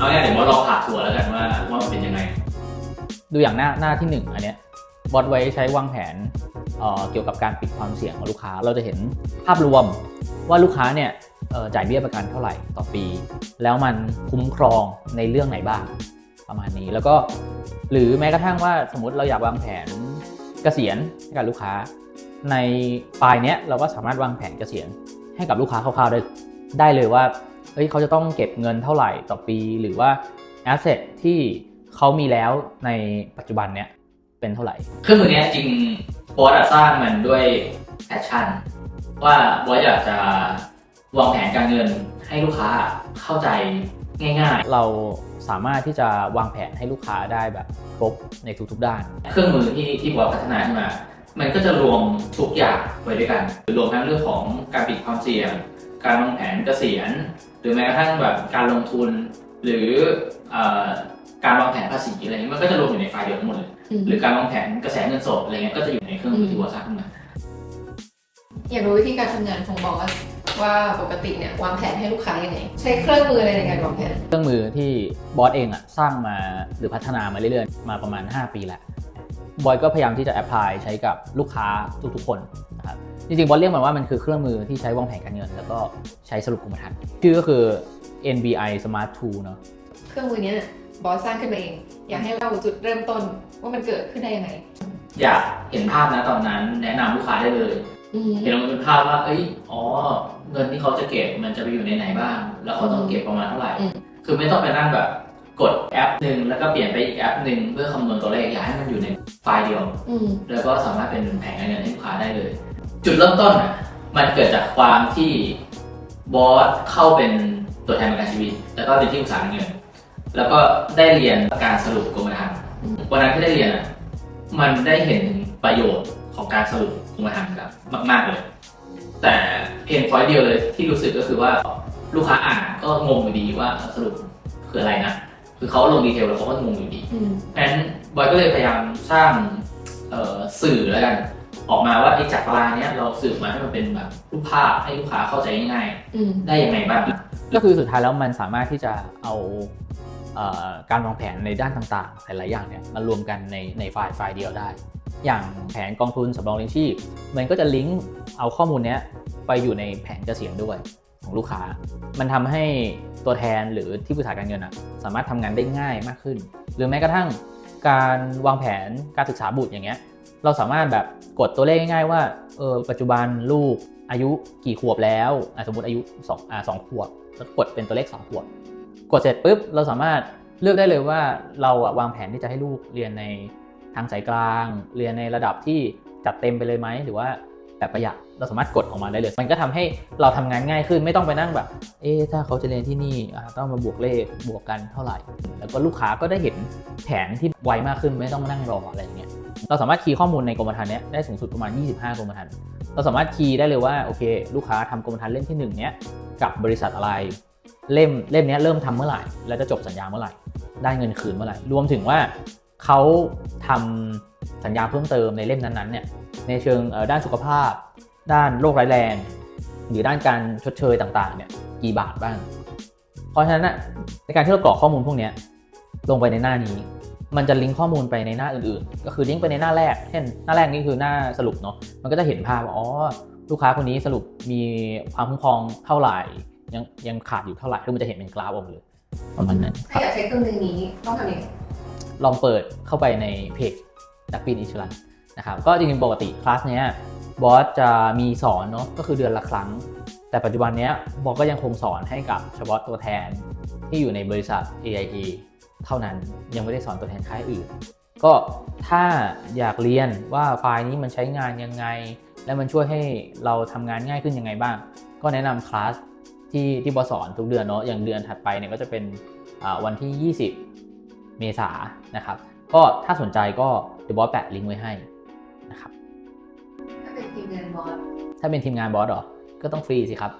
เอาเนี่ยเดี๋ยวบอสลองผ่าทัวแล้วกันว่าว่ามันเป็นยังไง ดูอย่างหน้าหน้าที่หนึ่งอันเนี้ยบอสไว้ใช้วางแผนเอ่อเกี่ยวกับการปิดความเสี่ยงของลูกค้า เราจะเห็นภาพรวมว่าลูกค้าเนี่ยเอ่อจ่ายเบี้ยประกันเท่าไหร่ต่อปี แล้วมันคุ้มครองในเรื่องไหนบ้างประมาณนี้ แล้วก็หรือแม้กระทั่งว่าสมมติเราอยากวางแผนเกษียณให้กับลูกค้า ในไฟล์เนี้ยเราก็สามารถวางแผนเกษียณให้กับลูกค้าคร่าวๆได้ได้เลยว่า เฮ้ยเขาจะต้องเก็บเงินเท่าไหร่ต่อปี หรือว่า asset ที่เขามีแล้วในปัจจุบันเนี้ยเป็นเท่าไหร่ เครื่องมือเนี้ยจริงบอสอะสร้างมันด้วยแพชชั่น ว่าบอสอยากจะวางแผนการเงินให้ลูกค้าเข้าใจง่ายเราสามารถที่จะวางแผนให้ลูกค้าได้แบบครบในทุกๆด้านๆเครื่องมือที่ที่บอสพัฒนาขึ้นมา มันก็จะรวมทุกอย่างไว้ด้วยกันรวมทั้งเรื่องของการปิดความเสี่ยง การวางแผนเกษียณ หรือแม้กระทั่งแบบการลงทุน หรือเอ่อการวางแผนภาษีอะไรเงี้ยมันก็จะรวมอยู่ในไฟล์เดียวทั้งหมดเลยอืมหรือการวางแผนกระแสเงินสดอะไรเงี้ยก็จะอยู่ในเครื่องมือที่บอสสร้างขึ้นมาอยากรู้วิธีการทำงานของบอสว่าปกติเนี่ยวางแผนให้ลูกค้ายังไงใช้เครื่องมืออะไรในการวางแผน เครื่องมือที่บอสเองอะสร้างมาหรือพัฒนามาเรื่อยๆ มาประมาณ 5 ปีแล้วบอยก็พยายามที่จะแอพพลายใช้กับลูกค้าทุกๆคนนะครับ จริงๆบอสเรียกมันว่ามันคือเครื่องมือที่ใช้วางแผนการเงิน แล้วก็ใช้สรุปกรมธรรม์ชื่อก็คือ NBI Smart Tool เนาะเครื่องมือเนี้ยบอสสร้างขึ้นมาเอง อยากให้เล่าจุดเริ่มต้นว่ามันเกิดขึ้นได้ยังไง อยากเห็นภาพนะตอนนั้นแนะนำลูกค้าได้เลยอืมเห็นมันเป็นภาพว่า เอ้ย อ๋อ เงินที่เขาจะเก็บมันจะไปอยู่ในไหนบ้าง แล้วเขาต้องเก็บประมาณเท่าไหร่อืมคือไม่ต้องไปนั่งแบบกดแอปหนึ่งแล้วก็เปลี่ยนไปอีกแอปหนึ่งเพื่อคำนวณตัวเลขอยากให้มันอยู่ในไฟล์เดียวอืมแล้วก็สามารถเป็นแผนการเงินให้ลูกค้าได้เลย จุดเริ่มต้นอะมันเกิดจากความที่บอสเข้าเป็นตัวแทนประกันชีวิต แล้วก็เป็นที่ปรึกษาการเงิน แล้วก็ได้เรียนการสรุปกรมธรรม์วันนั้นที่ได้เรียนอะมันได้เห็นถึงประโยชน์ของการสรุปกรมธรรม์ครับมากๆเลย แต่เพนพอยต์เดียวเลยที่รู้สึกก็คือว่าลูกค้าอ่านก็งงอยู่ดีว่าสรุปคืออะไรนะคือเขาลงดีเทลแล้วเขาก็งงอยู่ดีอืมเพราะฉะนั้นบอยก็เลยพยายามสร้างเอ่อสื่อแล้วกัน ออกมาว่าไอ้จากตารางเนี้ยเราสื่อมาให้มันเป็นแบบรูปภาพให้ลูกค้าเข้าใจง่ายอืมๆได้ยังไงบ้าง ก็คือสุดท้ายแล้วมันสามารถที่จะเอาเอ่อการวางแผนในด้านต่างๆ หลายๆอย่างเนี่ยมารวมกันในในไฟล์ไฟล์เดียวได้ อย่างแผนกองทุนสำรองเลี้ยงชีพมันก็จะลิงก์เอาข้อมูลเนี้ยไปอยู่ในแผนเกษียณด้วยของลูกค้า มันทำให้ตัวแทนหรือที่ปรึกษาการเงินอะสามารถทำงานได้ง่ายมากขึ้น หรือแม้กระทั่งการวางแผนการศึกษาบุตรอย่างเงี้ย เราสามารถแบบกดตัวเลขง่ายๆว่าเออปัจจุบันลูกอายุกี่ขวบแล้วสมมติอายุ2อ่าสองขวบแล้วกดเป็นตัวเลข 2 ขวบ กดเสร็จปุ๊บเราสามารถเลือกได้เลยว่าเราวางแผนที่จะให้ลูกเรียนในทางสายกลาง เรียนในระดับที่จัดเต็มไปเลยไหมหรือว่าแบบประหยัดเราสามารถกดออกมาได้เลย มันก็ทำให้เราทำงานง่ายขึ้นไม่ต้องไปนั่งแบบ เอ๊ถ้าเขาจะเรียนที่นี่ต้องมาบวกเลขบวกกันเท่าไหร่ แล้วก็ลูกค้าก็ได้เห็นแผนที่ไวมากขึ้นไม่ต้องมานั่งรออะไรอย่างเงี้ย เราสามารถคีย์ข้อมูลในกรมธรรม์เนี้ยได้สูงสุดประมาณ 25 กรมธรรม์เราสามารถคีย์ได้เลยว่าโอเค ลูกค้าทำกรมธรรม์เล่มที่1เนี้ยกับบริษัทอะไรเล่มเล่มนี้เริ่มทำเมื่อไหร่ แล้วจะจบสัญญาเมื่อไหร่ ได้เงินคืนเมื่อไหร่ รวมถึงว่าเขาทำสัญญาเพิ่มเติมในเล่มนั้นๆเนี่ยในเชิงด้านสุขภาพ ด้านโรคร้ายแรง หรือด้านการชดเชยต่างๆเนี่ยกี่บาทบ้าง เพราะฉะนั้นในการที่เรากรอกข้อมูลพวกนี้ลงไปในหน้านี้ มันจะลิงก์ข้อมูลไปในหน้าอื่นๆ ก็คือลิงก์ไปในหน้าแรก เช่น หน้าแรกนี่คือหน้าสรุปเนาะ มันก็จะเห็นภาพว่าอ๋อ ลูกค้าคนนี้สรุปมีความคุ้มครองเท่าไหร่ ยังยังขาดอยู่เท่าไหร่ คือมันจะเห็นเป็นกราฟออกมาเลยประมาณนั้น ถ้าอยากใช้เครื่องมือนี้ต้องทำยังไง ลองเปิดเข้าไปในเพจนักบินอิสรันนะครับ ก็จริงๆ ปกติคลาสเนี้ยบอสจะมีสอนเนาะ ก็คือเดือนละครั้ง แต่ปัจจุบันเนี้ยบอสก็ยังคงสอนให้กับเฉพาะตัวแทนที่อยู่ในบริษัท AIA เท่านั้นยังไม่ได้สอนตัวแทนค่ายอื่น ก็ถ้าอยากเรียนว่าไฟล์นี้มันใช้งานยังไง และมันช่วยให้เราทำงานง่ายขึ้นยังไงบ้าง ก็แนะนำคลาสที่ที่บอสสอนทุกเดือนเนาะอย่างเดือนถัดไปเนี่ยก็จะเป็นอ่าวันที่ 20 เมษายนนะครับ ก็ถ้าสนใจก็เดี๋ยวบอสแปะลิงก์ไว้ให้นะครับถ้าเป็นทีมงานบอสถ้าเป็นทีมงานบอสเหรอ ก็ต้องฟรีสิครับ